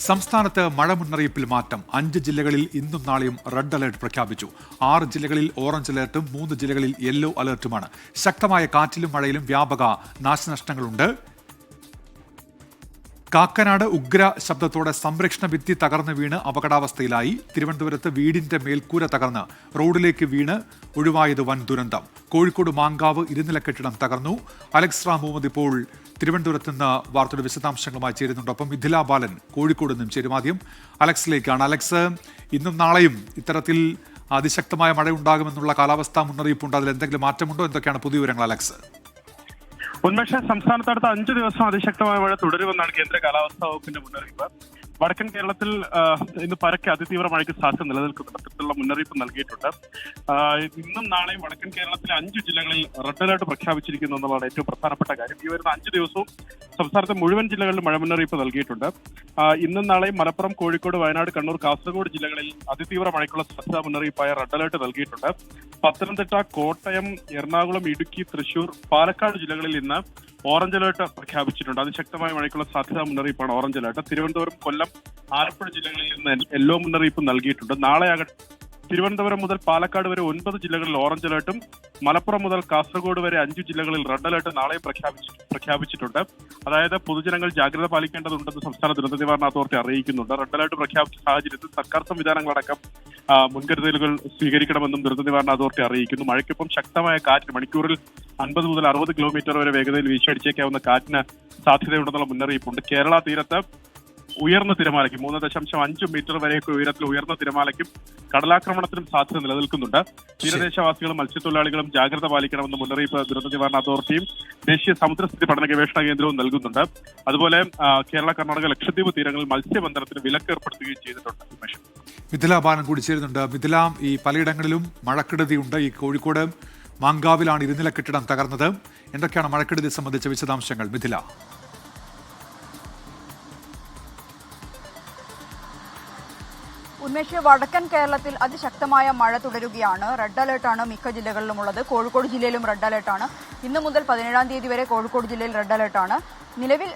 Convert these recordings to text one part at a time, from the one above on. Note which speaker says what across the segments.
Speaker 1: സംസ്ഥാനത്ത് മഴ മുന്നറിയിപ്പിൽ മാറ്റം. അഞ്ച് ജില്ലകളിൽ ഇന്നും നാളെയും റെഡ് അലർട്ട് പ്രഖ്യാപിച്ചു. ആറ് ജില്ലകളിൽ ഓറഞ്ച് അലർട്ടും മൂന്ന് ജില്ലകളിൽ യെല്ലോ അലർട്ടുമാണ്. ശക്തമായ കാറ്റിലും മഴയിലും വ്യാപക നാശനഷ്ടങ്ങളുണ്ട്. കാക്കനാട് ഉഗ്ര ശബ്ദത്തോടെ സംരക്ഷണ ഭിത്തി തകർന്ന് വീണ് അപകടാവസ്ഥയിലായി. തിരുവനന്തപുരത്ത് വീടിന്റെ മേൽക്കൂര തകർന്ന് റോഡിലേക്ക് വീണ് ഒഴിവായത് വൻ ദുരന്തം. കോഴിക്കോട് മാങ്കാവ് ഇരുനില കെട്ടിടം തകർന്നു. അലക്സ് മുഹമ്മദ് ഇപ്പോൾ തിരുവനന്തപുരത്ത് നിന്ന് വാർത്തയുടെ വിശദാംശങ്ങളുമായി ചേരുന്നുണ്ട്. ഒപ്പം മിഥില ബാലൻ കോഴിക്കോട് നിന്നും ചേരും. ആദ്യം അലക്സിലേക്കാണ്. അലക്സ് ഇന്നും നാളെയും ഇത്തരത്തിൽ അതിശക്തമായ മഴ ഉണ്ടാകുമെന്നുള്ള കാലാവസ്ഥാ മുന്നറിയിപ്പുണ്ട്. അതിൽ എന്തെങ്കിലും മാറ്റമുണ്ടോ? എന്തൊക്കെയാണ് പുതിയ വിവരങ്ങൾ അലക്സ്?
Speaker 2: ഉന്മേഷ സംസ്ഥാനത്ത് അടുത്ത അഞ്ചു ദിവസം അതിശക്തമായ മഴ തുടരുമെന്നാണ് കേന്ദ്ര കാലാവസ്ഥാ വകുപ്പിന്റെ മുന്നറിയിപ്പ്. വടക്കൻ കേരളത്തിൽ ഇന്ന് പരക്കെ അതിതീവ്ര മഴയ്ക്ക് സാധ്യത നിലനിൽക്കുന്നുണ്ട് അത്തരത്തിലുള്ള മുന്നറിയിപ്പ് നൽകിയിട്ടുണ്ട്. ഇന്നും നാളെയും വടക്കൻ കേരളത്തിലെ അഞ്ച് ജില്ലകളിൽ റെഡ് അലർട്ട് പ്രഖ്യാപിച്ചിരിക്കുന്നു എന്നുള്ളതാണ് ഏറ്റവും പ്രധാനപ്പെട്ട കാര്യം. ഈ വരുന്ന അഞ്ചു ദിവസവും സംസ്ഥാനത്തെ മുഴുവൻ ജില്ലകളിലും മഴ മുന്നറിയിപ്പ് നൽകിയിട്ടുണ്ട്. ഇന്നും നാളെയും മലപ്പുറം കോഴിക്കോട് വയനാട് കണ്ണൂർ കാസർഗോഡ് ജില്ലകളിൽ അതിതീവ്ര മഴയ്ക്കുള്ള സാധ്യതാ മുന്നറിയിപ്പായ റെഡ് അലർട്ട് നൽകിയിട്ടുണ്ട്. പത്തനംതിട്ട കോട്ടയം എറണാകുളം ഇടുക്കി തൃശൂർ പാലക്കാട് ജില്ലകളിൽ ഇന്ന് ഓറഞ്ച് അലേർട്ട് പ്രഖ്യാപിച്ചിട്ടുണ്ട്. അതിശക്തമായ മഴയ്ക്കുള്ള സാധ്യതാ മുന്നറിയിപ്പാണ് ഓറഞ്ച് അലേർട്ട്. തിരുവനന്തപുരം കൊല്ലം ആലപ്പുഴ ജില്ലകളിൽ ഇന്ന് യെല്ലോ മുന്നറിയിപ്പ് നൽകിയിട്ടുണ്ട്. നാളെ ആകട്ടെ തിരുവനന്തപുരം മുതൽ പാലക്കാട് വരെ ഒൻപത് ജില്ലകളിൽ ഓറഞ്ച് അലേർട്ടും മലപ്പുറം മുതൽ കാസർഗോഡ് വരെ അഞ്ചു ജില്ലകളിൽ റെഡ് അലർട്ട് നാളെ പ്രഖ്യാപിച്ചു പ്രഖ്യാപിച്ചിട്ടുണ്ട്. അതായത് പൊതുജനങ്ങൾ ജാഗ്രത പാലിക്കേണ്ടതുണ്ടെന്ന് സംസ്ഥാന ദുരന്ത നിവാരണ അതോറിറ്റി അറിയിക്കുന്നുണ്ട്. റെഡ് അലേർട്ട് പ്രഖ്യാപിച്ച സാഹചര്യത്തിൽ സർക്കാർ സംവിധാനങ്ങളടക്കം മുൻകരുതലുകൾ സ്വീകരിക്കണമെന്നും ദുരന്ത നിവാരണ അതോറിറ്റി അറിയിക്കുന്നു. മഴയ്ക്കൊപ്പം ശക്തമായ കാറ്റ് മണിക്കൂറിൽ അൻപത് മുതൽ അറുപത് കിലോമീറ്റർ വരെ വേഗതയിൽ വീശടിച്ചേക്കാവുന്ന കാറ്റിന് സാധ്യതയുണ്ടെന്നുള്ള മുന്നറിയിപ്പുണ്ട്. കേരള തീരത്ത് ഉയർന്ന തിരമാലയ്ക്കും മൂന്ന് ദശാംശം അഞ്ച് മീറ്റർ വരെയൊക്കെ ഉയരത്തിൽ ഉയർന്ന തിരമാലയ്ക്കും കടലാക്രമണത്തിനും സാധ്യത നിലനിൽക്കുന്നുണ്ട്. തീരദേശവാസികളും മത്സ്യത്തൊഴിലാളികളും ജാഗ്രത പാലിക്കണമെന്ന് മുന്നറിയിപ്പ് ദുരന്ത നിവാരണ അതോറിറ്റിയും ദേശീയ സമുദ്രസ്ഥിതി പഠന ഗവേഷണ കേന്ദ്രവും നൽകുന്നുണ്ട്. അതുപോലെ കേരള കർണാടക ലക്ഷദ്വീപ് തീരങ്ങളിൽ മത്സ്യബന്ധനത്തിന് വിലക്ക് ഏർപ്പെടുത്തുകയും ചെയ്തിട്ടുണ്ട് ഉമേഷ്.
Speaker 1: മിഥില ബാലൻ കൂടി ചേരുന്നുണ്ട്. മിഥില ഈ പലയിടങ്ങളിലും മഴക്കെടുതിയുണ്ട്. ഈ കോഴിക്കോട് മാങ്കാവിലാണ് ഇരുനില കെട്ടിടം തകർന്നത്. എന്തൊക്കെയാണ് മഴക്കെടുതി സംബന്ധിച്ച വിശദാംശങ്ങൾ? മിഥില.
Speaker 3: ഉന്മേഷ് വടക്കൻ കേരളത്തിൽ അതിശക്തമായ മഴ തുടരുകയാണ്. റെഡ് അലേർട്ടാണ് മിക്ക ജില്ലകളിലുമുള്ളത്. കോഴിക്കോട് ജില്ലയിലും റെഡ് അലേർട്ടാണ് ഇന്ന് മുതൽ പതിനേഴാം തീയതി വരെ കോഴിക്കോട് ജില്ലയിൽ റെഡ് അലേർട്ടാണ് നിലവിൽ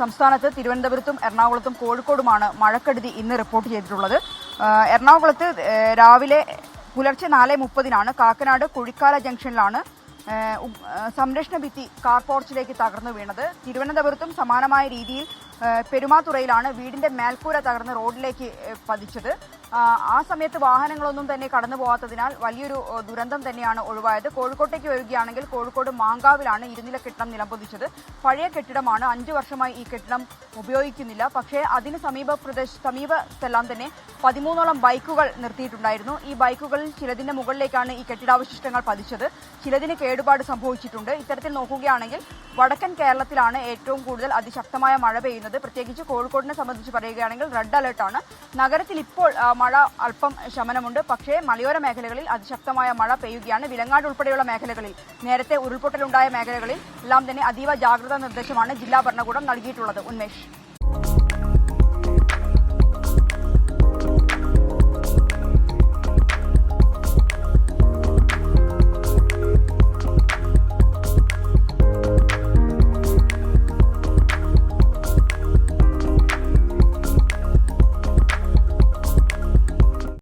Speaker 3: സംസ്ഥാനത്ത് തിരുവനന്തപുരത്തും എറണാകുളത്തും കോഴിക്കോടുമാണ് മഴക്കെടുതി ഇന്ന് റിപ്പോർട്ട് ചെയ്തിട്ടുള്ളത്. എറണാകുളത്ത് രാവിലെ പുലർച്ചെ നാല് മുപ്പതിനാണ് കാക്കനാട് കുഴിക്കാല ജംഗ്ഷനിലാണ് സംരക്ഷണ ഭിത്തി കാർ പോർച്ചിലേക്ക് തകർന്നു വീണത്. തിരുവനന്തപുരത്തും സമാനമായ രീതിയിൽ പെരുമാതുറയിലാണ് വീടിന്റെ മേൽക്കൂര തകർന്ന് റോഡിലേക്ക് പതിച്ചത്. ആ, സമയത്ത് വാഹനങ്ങളൊന്നും തന്നെ കടന്നു പോകാത്തതിനാൽ വലിയൊരു ദുരന്തം തന്നെയാണ് ഒഴിവായത്. കോഴിക്കോട്ടേക്ക് വരികയാണെങ്കിൽ കോഴിക്കോട് മാങ്കാവിലാണ് ഇരുനില കെട്ടിടം നിലംപതിച്ചത്. പഴയ കെട്ടിടമാണ്. അഞ്ചു വർഷമായി ഈ കെട്ടിടം ഉപയോഗിക്കുന്നില്ല. പക്ഷേ അതിന് സമീപ പ്രദേശ സമീപത്തെല്ലാം തന്നെ പതിമൂന്നോളം ബൈക്കുകൾ നിർത്തിയിട്ടുണ്ടായിരുന്നു. ഈ ബൈക്കുകളിൽ ചിലതിന്റെ മുകളിലേക്കാണ് ഈ കെട്ടിടാവശിഷ്ടങ്ങൾ പതിച്ചത്. ചിലതിന് കേടുപാട് സംഭവിച്ചിട്ടുണ്ട്. ഇത്തരത്തിൽ നോക്കുകയാണെങ്കിൽ വടക്കൻ കേരളത്തിലാണ് ഏറ്റവും കൂടുതൽ അതിശക്തമായ മഴ പെയ്യുന്നത്. പ്രത്യേകിച്ച് കോഴിക്കോടിനെ സംബന്ധിച്ച് പറയുകയാണെങ്കിൽ റെഡ് അലർട്ടാണ്. നഗരത്തിൽ ഇപ്പോൾ മഴ അല്പം ശമനമുണ്ട്. പക്ഷേ മലയോര മേഖലകളിൽ അതിശക്തമായ മഴ പെയ്യുകയാണ്. വിലങ്ങാട് ഉൾപ്പെടെയുള്ള മേഖലകളിൽ നേരത്തെ ഉരുൾപൊട്ടലുണ്ടായ മേഖലകളിൽ എല്ലാം തന്നെ അതീവ ജാഗ്രതാ നിർദ്ദേശമാണ് ജില്ലാ ഭരണകൂടം നൽകിയിട്ടുള്ളത്. ഉന്മേഷ്.